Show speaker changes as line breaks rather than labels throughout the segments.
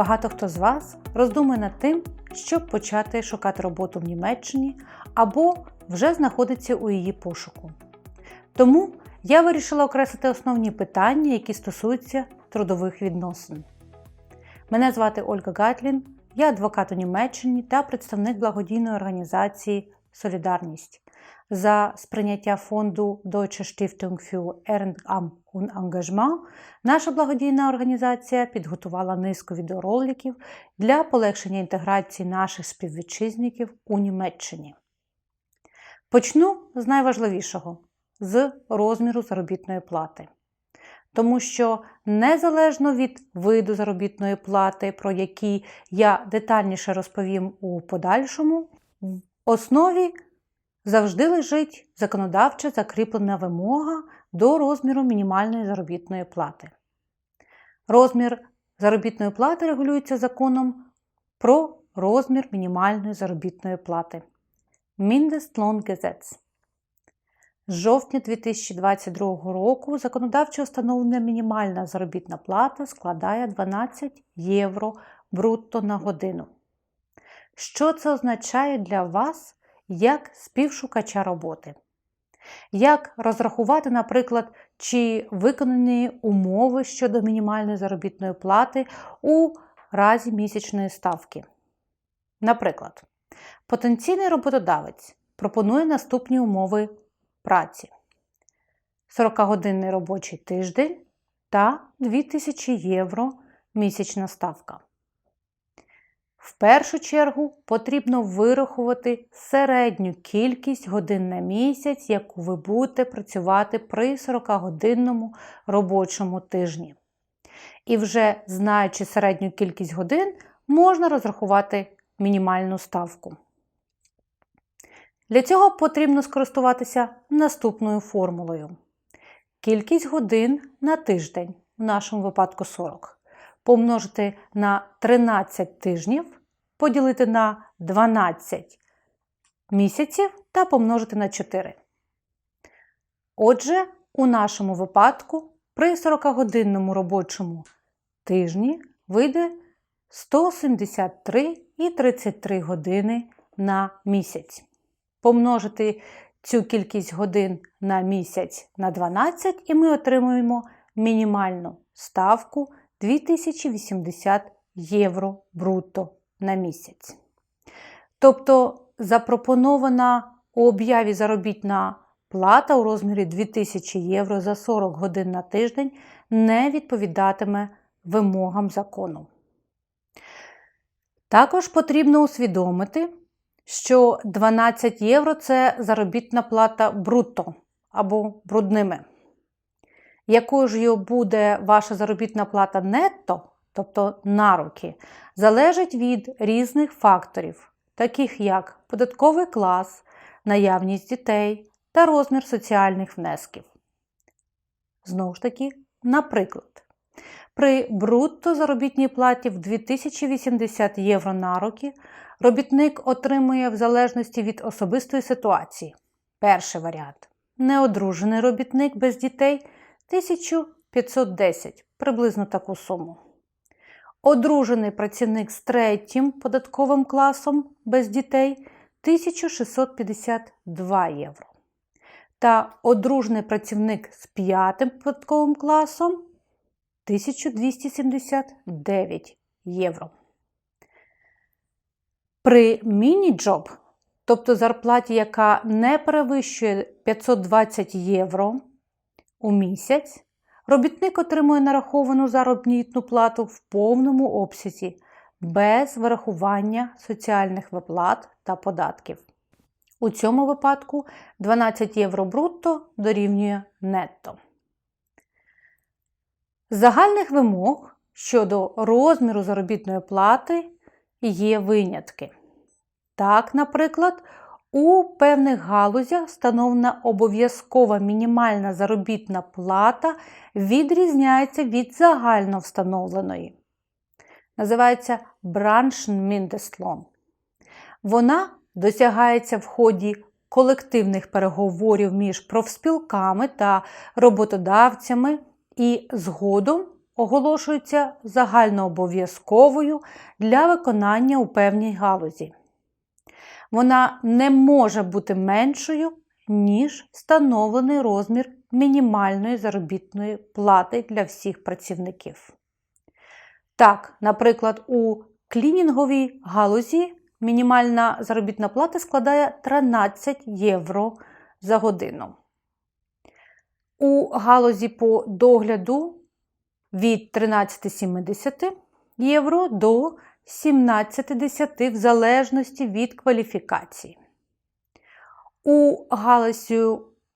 Багато хто з вас роздумує над тим, щоб почати шукати роботу в Німеччині або вже знаходиться у її пошуку. Тому я вирішила окреслити основні питання, які стосуються трудових відносин. Мене звати Ольга Гатлін, я адвокат у Німеччині та представник благодійної організації Солідарність. За сприйняття фонду Deutsche Stiftung für Ehrenamt und Engagement наша благодійна організація підготувала низку відеороликів для полегшення інтеграції наших співвітчизників у Німеччині. Почну з найважливішого з розміру заробітної плати. Тому що незалежно від виду заробітної плати, про які я детальніше розповім у подальшому, в основі завжди лежить законодавча закріплена вимога до розміру мінімальної заробітної плати. Розмір заробітної плати регулюється законом про розмір мінімальної заробітної плати. Mindestlohngesetz. З жовтня 2022 року законодавчо встановлена мінімальна заробітна плата складає 12 євро брутто на годину. Що це означає для вас як співшукача роботи? Як розрахувати, наприклад, чи виконані умови щодо мінімальної заробітної плати у разі місячної ставки? Наприклад, потенційний роботодавець пропонує наступні умови праці: 40-годинний робочий тиждень та 2000 євро місячна ставка. В першу чергу потрібно вирахувати середню кількість годин на місяць, яку ви будете працювати при 40-годинному робочому тижні. І вже знаючи середню кількість годин, можна розрахувати мінімальну ставку. Для цього потрібно скористуватися наступною формулою. Кількість годин на тиждень, в нашому випадку 40, помножити на 13 тижнів, поділити на 12 місяців та помножити на 4. Отже, у нашому випадку при 40-годинному робочому тижні вийде 173,33 години на місяць помножити цю кількість годин на місяць на 12, і ми отримуємо мінімальну ставку 2080 євро брутто на місяць. Тобто запропонована у об'яві заробітна плата у розмірі 2000 євро за 40 годин на тиждень не відповідатиме вимогам закону. Також потрібно усвідомити, що 12 євро це заробітна плата брутто або брудними. Якою ж буде ваша заробітна плата нетто, тобто на руки, залежить від різних факторів, таких як податковий клас, наявність дітей та розмір соціальних внесків. Знову ж таки, наприклад, при брутто заробітній платі в 2080 євро на руки робітник отримує в залежності від особистої ситуації. Перший варіант. Неодружений робітник без дітей 1510 приблизно таку суму. Одружений працівник з третім податковим класом без дітей 1652 євро. Та одружений працівник з п'ятим податковим класом 1279 євро. При міні-джоб, тобто зарплаті, яка не перевищує 520 євро у місяць, робітник отримує нараховану заробітну плату в повному обсязі, без вирахування соціальних виплат та податків. У цьому випадку 12 євро брутто дорівнює нетто. Загальних вимог щодо розміру заробітної плати є винятки. Так, наприклад, у певних галузях встановлена обов'язкова мінімальна заробітна плата відрізняється від загально встановленої. Називається Branchenmindestlon. Вона досягається в ході колективних переговорів між профспілками та роботодавцями і згодом оголошується загальнообов'язковою для виконання у певній галузі. Вона не може бути меншою, ніж встановлений розмір мінімальної заробітної плати для всіх працівників. Так, наприклад, у клінінговій галузі мінімальна заробітна плата складає 13 євро за годину. У галузі по догляду від 13,70 євро до 17,10 в залежності від кваліфікації. У галузі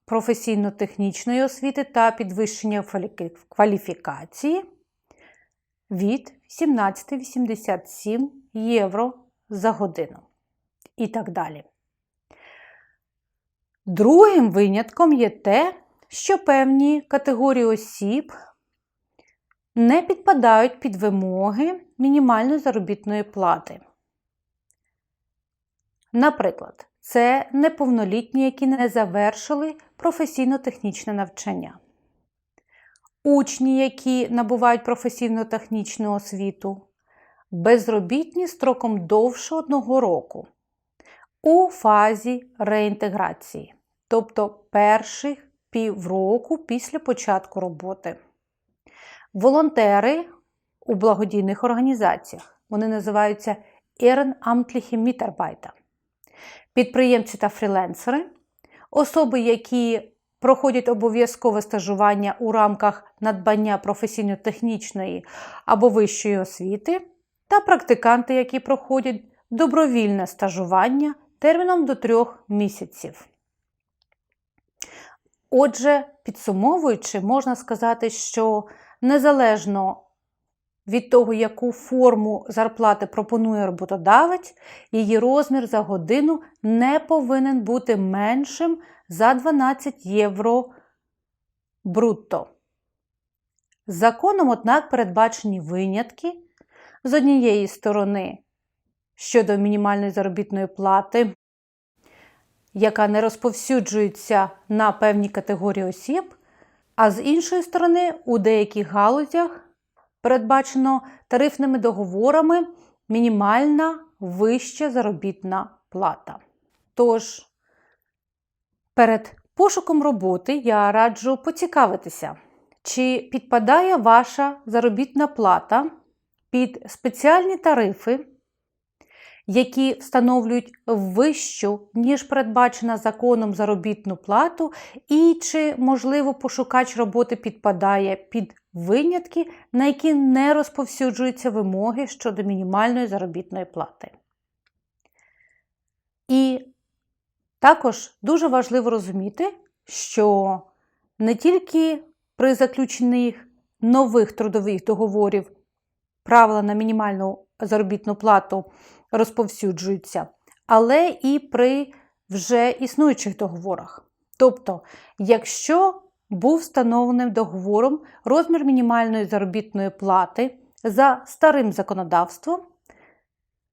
професійно-технічної освіти та підвищення кваліфікації від 17,87 євро за годину. І так далі. Другим винятком є те, що певні категорії осіб не підпадають під вимоги мінімальної заробітної плати. Наприклад, це неповнолітні, які не завершили професійно-технічне навчання, учні, які набувають професійно-технічну освіту, безробітні строком довше одного року у фазі реінтеграції, тобто перших півроку після початку роботи. Волонтери у благодійних організаціях вони називаються Ehrenamtliche Mitarbeiter. Підприємці та фріленсери, особи, які проходять обов'язкове стажування у рамках надбання професійно-технічної або вищої освіти, та практиканти, які проходять добровільне стажування терміном до трьох місяців. Отже, підсумовуючи, можна сказати, що незалежно від того, яку форму зарплати пропонує роботодавець, її розмір за годину не повинен бути меншим за 12 євро брутто. Законом, однак, передбачені винятки з однієї сторони щодо мінімальної заробітної плати, яка не розповсюджується на певні категорії осіб, а з іншої сторони, у деяких галузях передбачено тарифними договорами мінімальна вища заробітна плата. Тож, перед пошуком роботи я раджу поцікавитися, чи підпадає ваша заробітна плата під спеціальні тарифи які встановлюють вищу, ніж передбачена законом заробітну плату, і чи, можливо, пошукач роботи підпадає під винятки, на які не розповсюджуються вимоги щодо мінімальної заробітної плати. І також дуже важливо розуміти, що не тільки при заключенні нових трудових договорів правила на мінімальну заробітну плату розповсюджуються, але і при вже існуючих договорах. Тобто, якщо був встановлений договором розмір мінімальної заробітної плати за старим законодавством,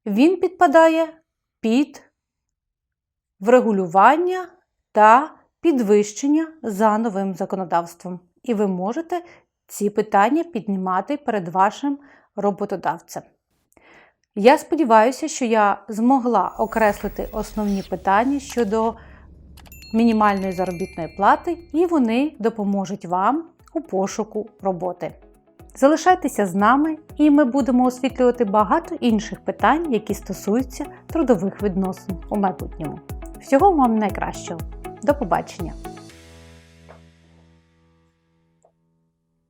він підпадає під врегулювання та підвищення за новим законодавством. І ви можете ці питання піднімати перед вашим роботодавцем. Я сподіваюся, що я змогла окреслити основні питання щодо мінімальної заробітної плати, і вони допоможуть вам у пошуку роботи. Залишайтеся з нами, і ми будемо освітлювати багато інших питань, які стосуються трудових відносин у майбутньому. Всього вам найкращого. До побачення!